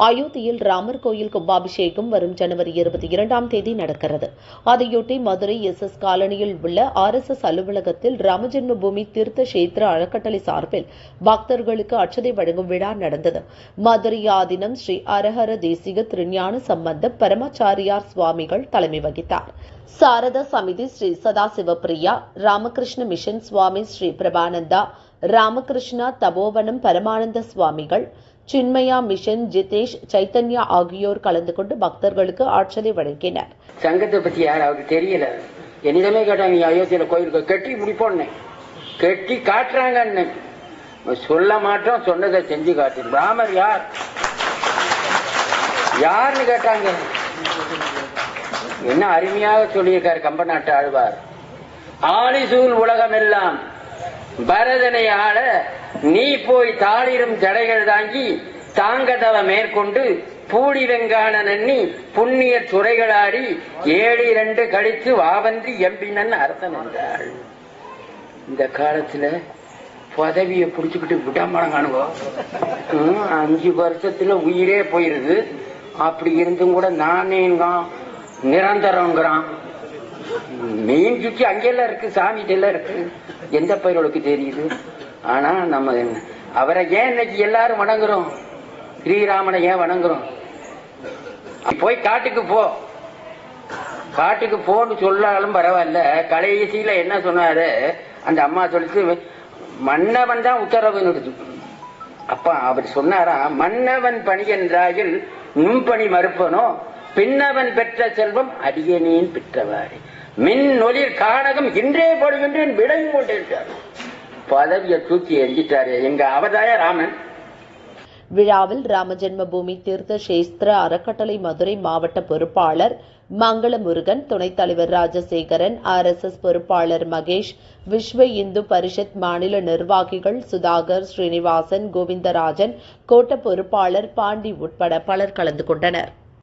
அயோத்தியில் ராமர் கோயில் கும்பாபிஷேகம் வரும் ஜனவரி இருபத்தி இரண்டாம் தேதி நடக்கிறது. அதையொட்டி மதுரை எஸ் எஸ் காலனியில் உள்ள ஆர் எஸ் எஸ் அலுவலகத்தில் ராமஜென்ம பூமி தீர்த்த கஷேத்திர அறக்கட்டளை சார்பில் பக்தர்களுக்கு அச்சதை வழங்கும் விழா நடந்தது. மதுரை ஆதினம் ஸ்ரீ அரஹர தேசிக திருஞான சம்பந்த பரமாச்சாரியார் சுவாமிகள் தலைமை வகித்தார். சாரதா சமிதி ஸ்ரீ சதாசிவபிரியா ராமகிருஷ்ண மிஷன் சுவாமி ஸ்ரீ பிரபானந்தா ராமகிருஷ்ணா தபோவனம் பரமானந்த சுவாமிகள் சின்மயா மிஷன் ஜிதேஷ் சைத்தன்யா ஆகியோர் கலந்து கொண்டு பக்தர்களுக்கு ஆற்றலை வழங்கினர். சங்கத்தை பத்தி யார் அவருக்கு தெரியல? என்னிடமே கேட்டாங்க நீ அயோத்தியில கோயிலுக்கு கட்டி முடிப்போன்னு. கட்டி காட்டுறாங்கன்னு. சொல்ல மாட்டோம் சொன்னதை செஞ்சு காட்டு. ராமர் யார்? யாருன்னு கேட்டாங்க. என்ன அருமையாக சொல்லியிருக்காரு கம்பநாட்டு ஆழ்வார். ஆலிசூல் உலகமெல்லாம் பரதனை ஆள நீ போய் தாளிரும் ஜடைகள் தாங்கி தாங்கதவ மேற்கொண்டு பூடி வெங்கான நன்னி புண்ணிய துறைகளாடி ஏழு இரண்டு கழித்து வாவந்தி எம்பினன் அரசன் என்றாள். இந்த காலத்துல பதவியை புடிச்சுக்கிட்டு விடமானங்கானுவோ அஞ்சு வருஷத்துல உயிரே போயிருது. அப்படி இருந்தும் கூட நானேங்கான் நிரந்தரங்கிறான். மீன் சுற்றி அங்கெல்லாம் இருக்கு சாமிகிட்ட எல்லாம் இருக்கு. எந்த பயிர்களுக்கு தெரியுது? ஆனா நம்ம என்ன- அவரை ஏன் இன்னைக்கு எல்லாரும் வணங்குறோம்? ஸ்ரீராமனை ஏன் வணங்குறோம்? போய் காட்டுக்கு போ. காட்டுக்கு போன்னு சொல்லாலும் பரவாயில்ல. கடைசியில என்ன சொன்னாரு? அந்த அம்மா சொல்லிச்சு மன்னவன் தான் உத்தரவுன்னு அப்பா அவர் சொன்னாரா? மன்னவன் பணி என்றாயில் நுண்பணி மறுப்பனோ? பின்னவன் பெற்ற செல்வம் அடியனேன் பெற்றவாறு. மின் ஒளிர் கானகம் இன்றே போடுகின்றேன் விடையும் கொண்டிருக்கிறார் பதவியை தூக்கி எஞ்சிட்டாரு எங்க அவதாய ராமன். விழாவில் ராமஜென்ம பூமி தீர்த்த சேஸ்திர அறக்கட்டளை மதுரை மாவட்ட பொறுப்பாளர் மங்கள முருகன் துணைத் தலைவர் ராஜசேகரன் ஆர் எஸ் எஸ் பொறுப்பாளர் மகேஷ் விஸ்வ இந்து பரிஷத் மாநில நிர்வாகிகள் சுதாகர் ஸ்ரீனிவாசன் கோவிந்தராஜன் கோட்ட பொறுப்பாளர் பாண்டி உட்பட பலர் கலந்து கொண்டனர்.